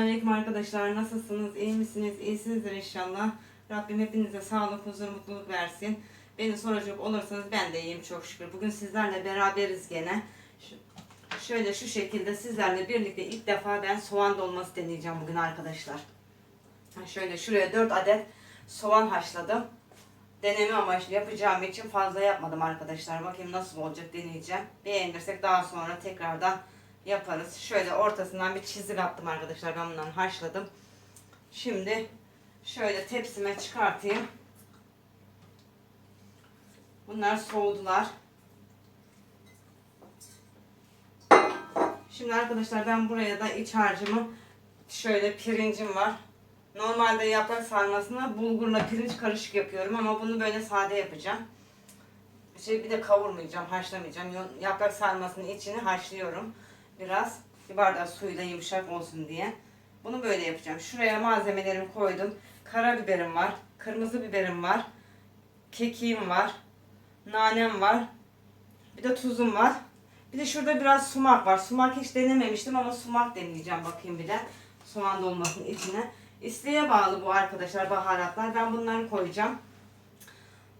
Selamünaleyküm arkadaşlar. Nasılsınız? İyi misiniz? İyisinizdir inşallah. Rabbim hepinize sağlık, huzur, mutluluk versin. Beni soracak olursanız ben de iyiyim çok şükür. Bugün sizlerle beraberiz gene. Şöyle şu şekilde sizlerle birlikte ilk defa ben soğan dolması deneyeceğim bugün arkadaşlar. Şöyle şuraya 4 adet soğan haşladım. Deneme amaçlı yapacağım için fazla yapmadım arkadaşlar. Bakayım nasıl olacak deneyeceğim. Beğenirsek daha sonra tekrardan yaparız. Şöyle ortasından bir çizik attım arkadaşlar. Ben bundan haşladım. Şimdi şöyle tepsime çıkartayım. Bunlar soğudular. Şimdi arkadaşlar ben buraya da iç harcımı şöyle pirincim var. Normalde yaprak sarmasına bulgurla pirinç karışık yapıyorum ama bunu böyle sade yapacağım. Şey bir de kavurmayacağım, haşlamayacağım. Yaprak sarmasının içini haşlıyorum. Biraz bir bardak suyla yumuşak olsun diye. Bunu böyle yapacağım. Şuraya malzemelerimi koydum. Karabiberim var, kırmızı biberim var, kekiğim var, nanem var. Bir de tuzum var. Bir de şurada biraz sumak var. Sumak hiç denememiştim ama sumak deneyeceğim bakayım bir de. Soğan dolmasının içine. İsteğe bağlı bu arkadaşlar baharatlar. Ben bunları koyacağım.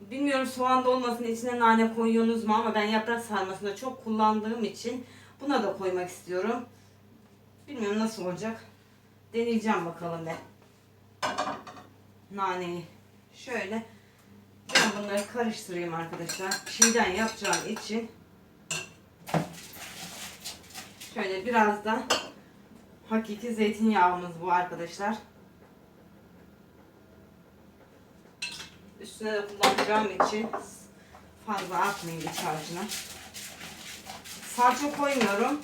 Bilmiyorum soğan dolmasının içine nane koyuyorsunuz mu ama ben yaprak sarmasında çok kullandığım için buna da koymak istiyorum. Bilmiyorum nasıl olacak. Deneyeceğim bakalım ben. Naneyi. Şöyle ben bunları karıştırayım arkadaşlar. Çiğden yapacağım için şöyle biraz da hakiki zeytinyağımız bu arkadaşlar. Üstüne de kullanacağım için fazla atmayayım iç harcına. Salça koymuyorum.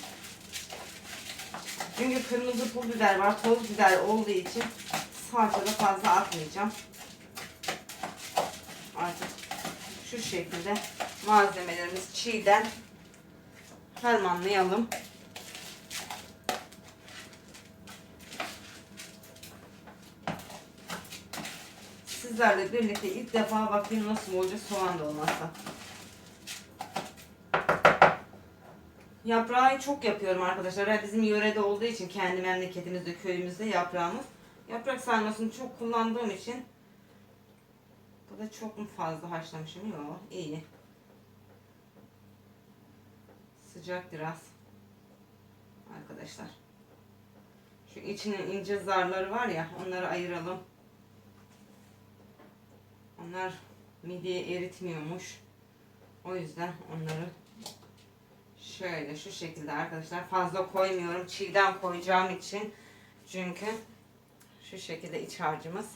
Çünkü kırmızı pul biber var, toz biber olduğu için salça da fazla atmayacağım. Artık şu şekilde malzemelerimiz çiğden harmanlayalım. Sizlerle birlikte ilk defa bakayım nasıl olacak soğan dolması. Yaprağı çok yapıyorum arkadaşlar. Yani bizim yörede olduğu için kendi memleketimizde, köyümüzde yaprağımız. Yaprak sarmasını çok kullandığım için bu da çok mu fazla haşlamışım? Yok, iyi. Sıcak biraz. Arkadaşlar. Şu içinin ince zarları var ya, onları ayıralım. Onlar midye eritmiyormuş. O yüzden onları şöyle şu şekilde arkadaşlar fazla koymuyorum. Çiğden koyacağım için. Çünkü şu şekilde iç harcımız.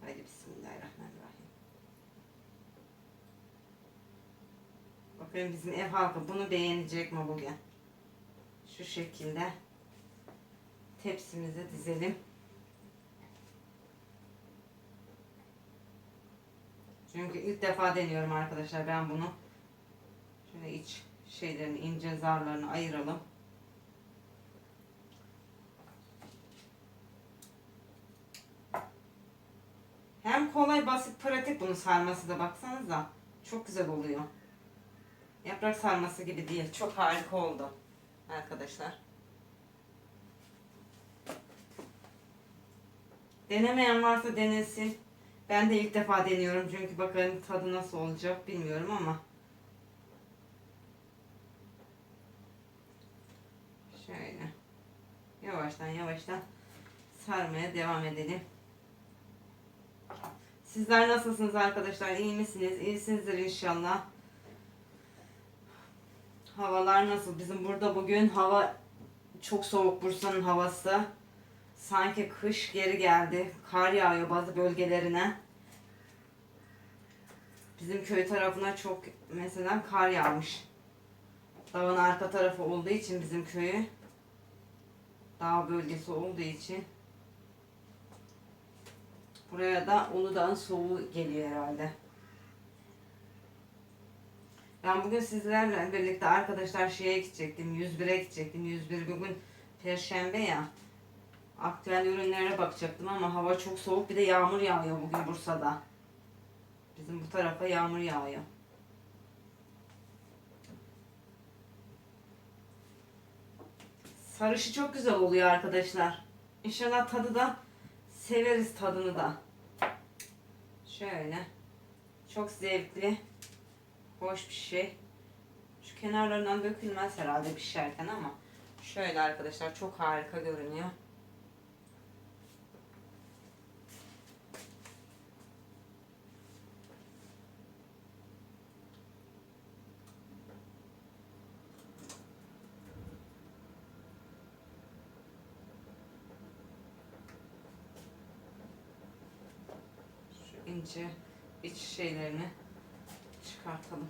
Haydi bismillahirrahmanirrahim. Bakın bizim ev halkı bunu beğenecek mi bugün? Şu şekilde tepsimize dizelim. Çünkü ilk defa deniyorum arkadaşlar ben bunu. Şöyle iç şeylerini ince zarlarını ayıralım. Hem kolay basit pratik bunu sarması da baksanıza. Çok güzel oluyor. Yaprak sarması gibi değil. Çok harika oldu. Arkadaşlar. Denemeyen varsa denesin. Ben de ilk defa deniyorum çünkü bakalım tadı nasıl olacak bilmiyorum ama. Şöyle. Yavaştan yavaştan sarmaya devam edelim. Sizler nasılsınız arkadaşlar? İyi misiniz? İyisinizdir inşallah. Havalar nasıl? Bizim burada bugün hava çok soğuk Bursa'nın havası. Sanki kış geri geldi. Kar yağıyor bazı bölgelerine. Bizim köy tarafına çok mesela kar yağmış. Dağın arka tarafı olduğu için bizim köyü dağ bölgesi olduğu için buraya da Uludağ'ın soğuğu geliyor herhalde. Ben bugün sizlerle birlikte arkadaşlar şeye gidecektim. 101'e gidecektim. 101 bugün perşembe ya. Aktüel ürünlere bakacaktım ama hava çok soğuk. Bir de yağmur yağıyor bugün Bursa'da. Bizim bu tarafa yağmur yağıyor. Sarışı çok güzel oluyor arkadaşlar. İnşallah tadı da severiz tadını da. Şöyle. Çok zevkli. Hoş bir şey. Şu kenarlarından dökülmez herhalde pişerken ama. Şöyle arkadaşlar çok harika görünüyor. İnce iç şeylerini çıkartalım.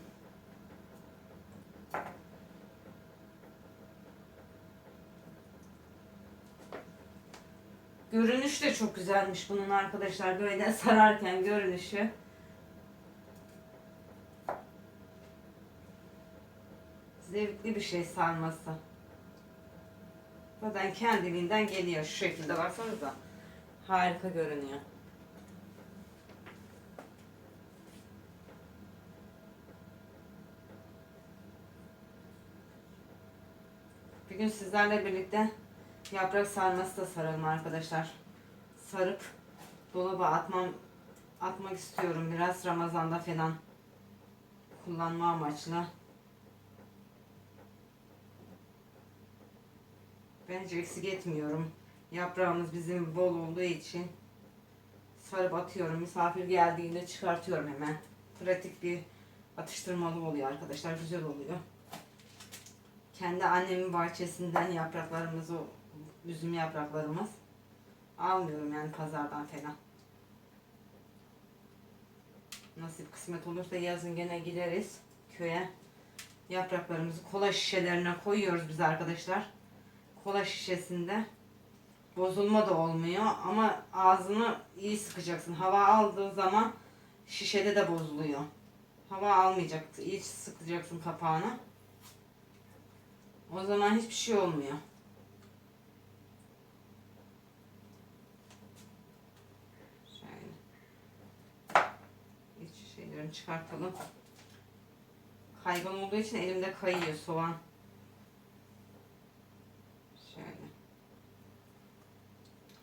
Görünüş de çok güzelmiş bunun arkadaşlar. Böyle sararken görünüşü. Zevkli bir şey sarması. Zaten kendiliğinden geliyor şu şekilde baksanıza. Harika görünüyor. Bir gün sizlerle birlikte yaprak sarması da saralım arkadaşlar. Sarıp dolaba atmam atmak istiyorum biraz Ramazan'da falan kullanma amaçlı. Ben hiç eksik etmiyorum. Yaprağımız bizim bol olduğu için sarıp atıyorum. Misafir geldiğinde çıkartıyorum hemen. Pratik bir atıştırmalı oluyor arkadaşlar. Güzel oluyor. Kendi annemin bahçesinden yapraklarımızı, üzüm yapraklarımız. Almıyorum yani pazardan falan. Nasip kısmet olursa yazın gene gideriz köye. Yapraklarımızı kola şişelerine koyuyoruz biz arkadaşlar. Kola şişesinde bozulma da olmuyor ama ağzını iyi sıkacaksın. Hava aldığı zaman şişede de bozuluyor. Hava almayacak. İyi sıkacaksın kapağını. O zaman hiçbir şey olmuyor. Şöyle. İç şeylerini çıkartalım. Kaygan olduğu için elimde kayıyor soğan. Şöyle.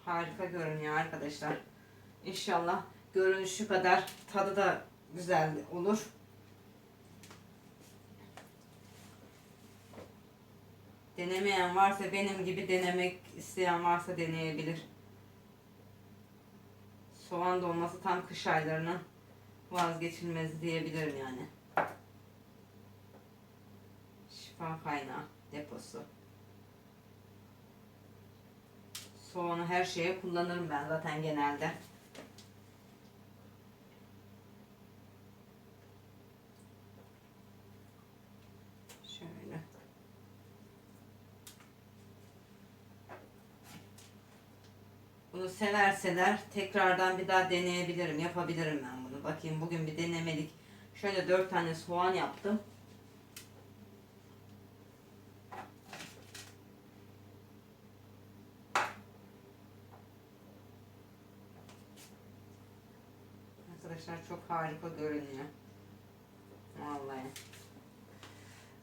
Harika görünüyor arkadaşlar. İnşallah görünüşü kadar tadı da güzel olur. Denemeyen varsa benim gibi denemek isteyen varsa deneyebilir. Soğan dolması tam kış aylarının vazgeçilmezi diyebilirim yani. Şifa kaynağı deposu. Soğanı her şeye kullanırım ben zaten genelde. Şöyle. Bunu severseler tekrardan bir daha deneyebilirim, yapabilirim ben bunu. Bakayım bugün bir denemelik. Şöyle dört tane soğan yaptım. Arkadaşlar çok harika görünüyor. Vallahi.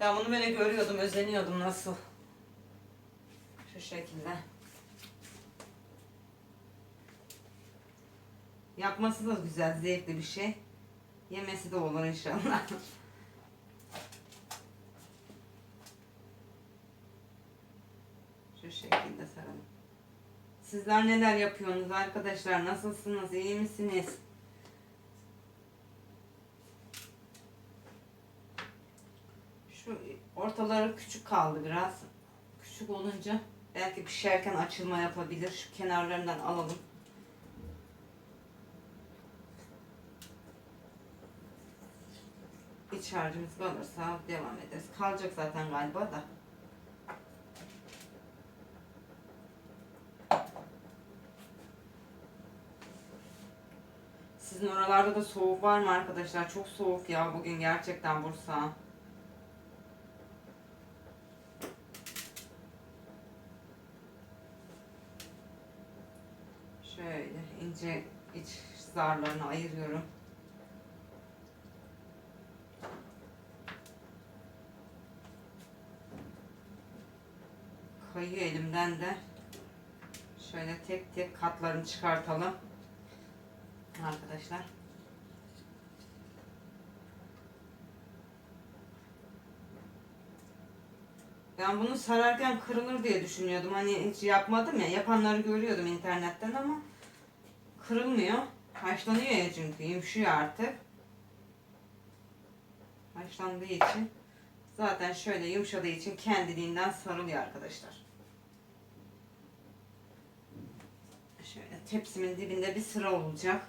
Ben bunu böyle görüyordum, özeniyordum nasıl. Şu şekilde. Yapması da güzel, zevkli bir şey. Yemesi de olur inşallah. Şu şekilde saralım. Sizler neler yapıyorsunuz arkadaşlar? Nasılsınız? İyi misiniz? Şu ortaları küçük kaldı biraz. Küçük olunca belki pişerken açılma yapabilir. Şu kenarlarından alalım. İç harcımız kalırsa devam ederiz. Kalacak zaten galiba da. Sizin oralarda da soğuk var mı arkadaşlar? Çok soğuk ya bugün gerçekten Bursa. Şöyle ince iç zarlarını ayırıyorum. Kayıyor elimden de. Şöyle tek tek katlarını çıkartalım. Arkadaşlar. Ben bunu sararken kırılır diye düşünüyordum. Hani hiç yapmadım ya. Yapanları görüyordum internetten ama kırılmıyor. Haşlanıyor ya çünkü. Yumuşuyor artık. Haşlandığı için. Zaten şöyle yumuşadığı için kendiliğinden sarılıyor arkadaşlar. Şöyle tepsimin dibinde bir sıra olacak.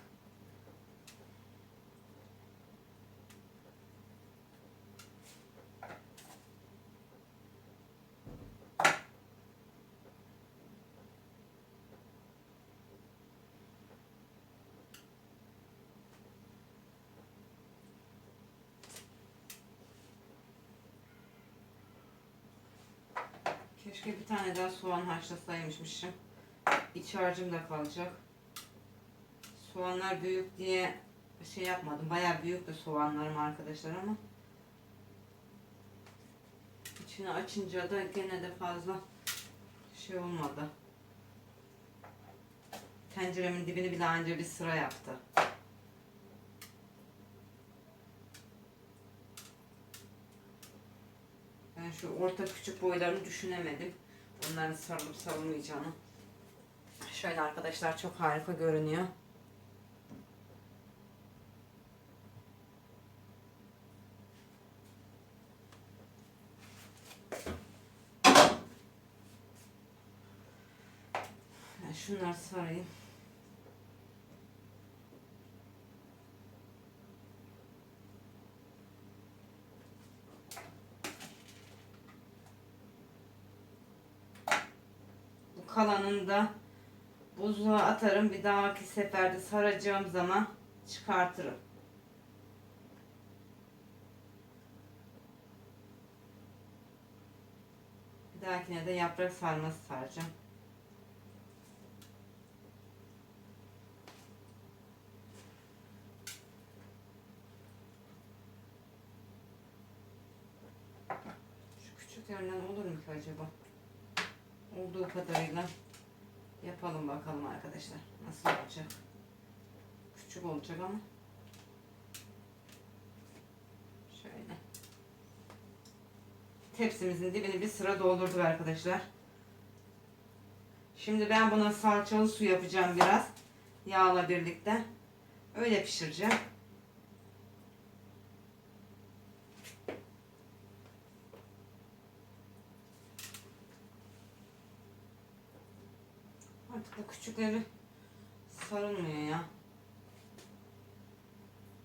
Keşke bir tane daha soğan haşlasaymışmışım. İç harcım da kalacak. Soğanlar büyük diye şey yapmadım. Bayağı büyük de soğanlarım arkadaşlar ama içini açınca da gene de fazla şey olmadı. Tenceremin dibini bile anca bir sıra yaptı. Ben şu orta küçük boylarını düşünemedim. Onların sarılıp sarılmayacağını. Şöyle arkadaşlar çok harika görünüyor. Ben şunları sarayım. Kalanını da buzluğa atarım. Bir dahaki seferde saracağım zaman çıkartırım. Bir dahakine de yaprak sarması saracağım. Şu küçüklerinden olur mu ki acaba? Olduğu kadarıyla yapalım bakalım arkadaşlar. Nasıl olacak? Küçük olacak ama. Şöyle. Tepsimizin dibini bir sıra doldurduk arkadaşlar. Şimdi ben buna salçalı su yapacağım biraz. Yağla birlikte. Öyle pişireceğim. Artık bu küçükleri sarılmıyor ya.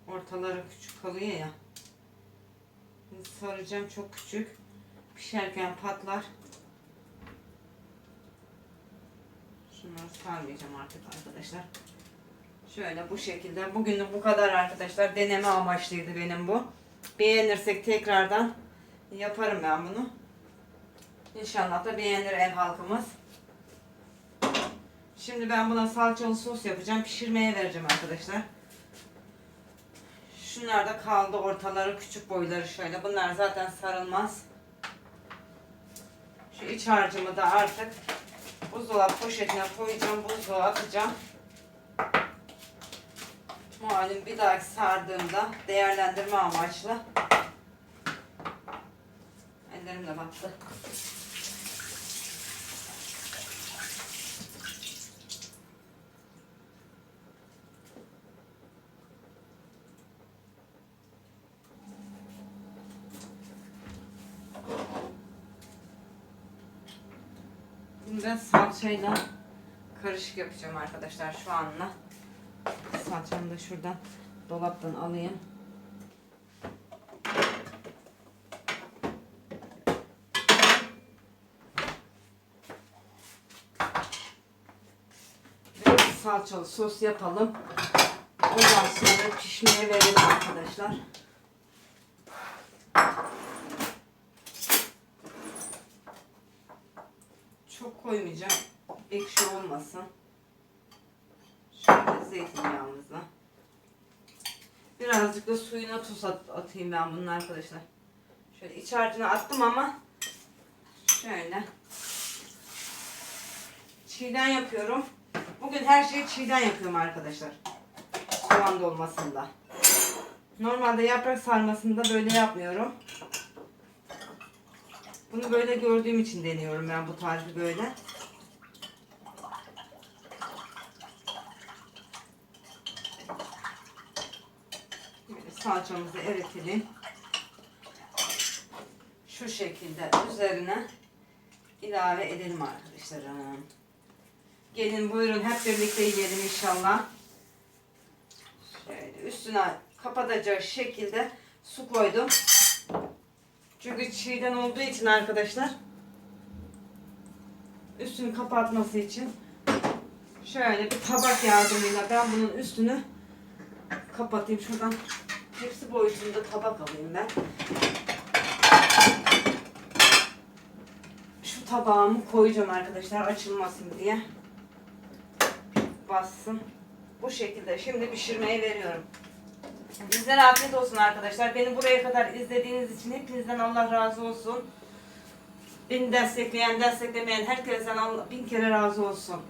Ortaları küçük kalıyor ya. Saracağım çok küçük. Pişerken patlar. Şunları sarmayacağım artık arkadaşlar. Şöyle bu şekilde. Bugünlük bu kadar arkadaşlar. Deneme amaçlıydı benim bu. Beğenirsek tekrardan yaparım ben bunu. İnşallah da beğenir ev halkımız. Şimdi ben buna salçalı sos yapacağım. Pişirmeye vereceğim arkadaşlar. Şunlar da kaldı ortaları küçük boyları şöyle. Bunlar zaten sarılmaz. Şu iç harcımı da artık buzdolabı poşetine koyacağım. Buzluğa atacağım. Malum bir dahaki sardığımda değerlendirme amaçlı. Ellerim de battı. Bunu ben salçayla karışık yapacağım arkadaşlar şu anla. Salçamı da şuradan dolaptan alayım. Biraz salçalı sos yapalım. Ondan sonra pişmeye verelim arkadaşlar. Birazcık da suyuna tuz at- atayım ben bunun arkadaşlar. Şöyle iç harcını attım ama şöyle Çiğden yapıyorum. Bugün her şeyi çiğden yapıyorum arkadaşlar. Soğan dolmasında. Normalde yaprak sarmasında böyle yapmıyorum. Bunu böyle gördüğüm için deniyorum ben bu tarifi böyle. Böyle salçamızı eritelim. Şu şekilde üzerine ilave edelim arkadaşlarım. Gelin buyurun hep birlikte yiyelim inşallah. Şöyle üstüne kapatacak şekilde su koydum. Çünkü çiğden olduğu için arkadaşlar üstünü kapatması için şöyle bir tabak yardımıyla ben bunun üstünü kapatayım. Şuradan tepsi boyutunda tabak alayım ben. Şu tabağımı koyacağım arkadaşlar açılmasın diye. Bassın. Bu şekilde şimdi pişirmeye veriyorum. Bizlere afiyet olsun arkadaşlar. Beni buraya kadar izlediğiniz için hepinizden Allah razı olsun. Beni destekleyen, desteklemeyen herkesten bin kere razı olsun.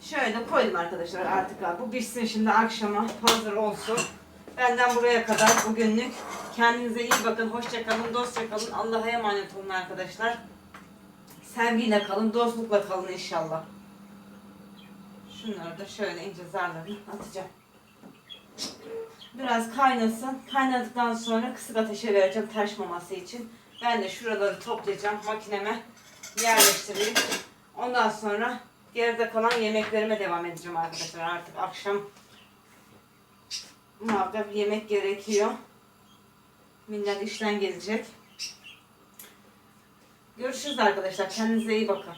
Şöyle koydum arkadaşlar artık. Bu pişsin şimdi akşama hazır olsun. Benden buraya kadar bugünlük. Kendinize iyi bakın. Hoşça kalın, dostça kalın. Allah'a emanet olun arkadaşlar. Sevgiyle kalın, dostlukla kalın inşallah. Şunları da şöyle ince zarlarını atacağım. Biraz kaynasın. Kaynadıktan sonra kısık ateşe vereceğim taşmaması için. Ben de şuraları toplayacağım. Makineme yerleştireyim. Ondan sonra geride kalan yemeklerime devam edeceğim arkadaşlar. Artık akşam muhakkak yemek gerekiyor. Millet işten gelecek. Görüşürüz arkadaşlar. Kendinize iyi bakın.